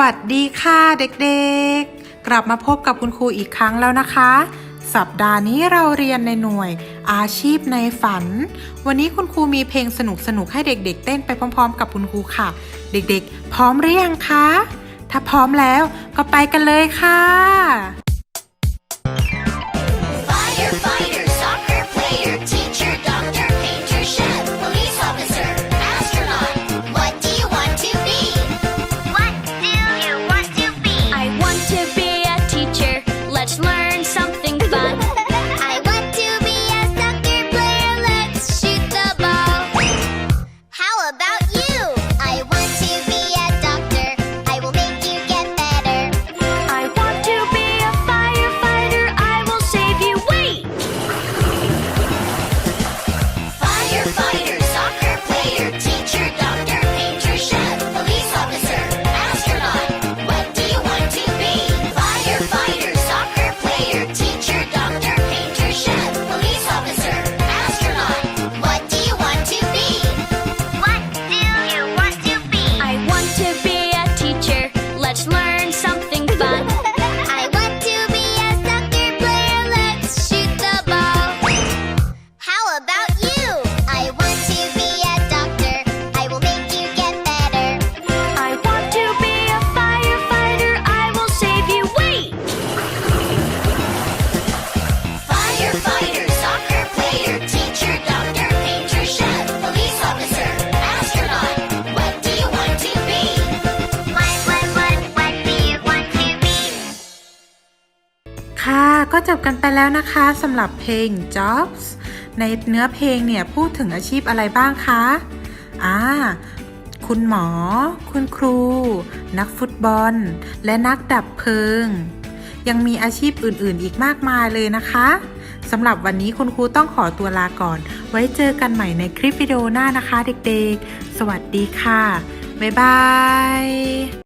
วัสดีค่ะเด็กๆ กลับมาพบกับคุณครูอีกครั้งแล้วนะคะ สัปดาห์นี้เราเรียนในหน่วย อาชีพในฝัน วันนี้คุณครูมีเพลงสนุกๆให้เด็กๆ เต้นไปพร้อม ๆ กับคุณครูค่ะ เด็กๆ พร้อมหรือยังคะ ถ้าพร้อมแล้วก็ไปกันเลยค่ะ ค่ะ ก็จบกันไปแล้วนะคะสำหรับเพลง Jobs ในเนื้อเพลงเนี่ยพูดถึงอาชีพอะไรบ้างคะอ่าคุณหมอ คุณครู นักฟุตบอล และนักดับเพลิง ยังมีอาชีพอื่นๆ อีกมากมายเลยนะคะสำหรับวันนี้คุณครูต้องขอตัวลาก่อน ไว้เจอกันใหม่ในคลิปวิดีโอหน้านะคะเด็กๆ สวัสดีค่ะ บ๊ายบาย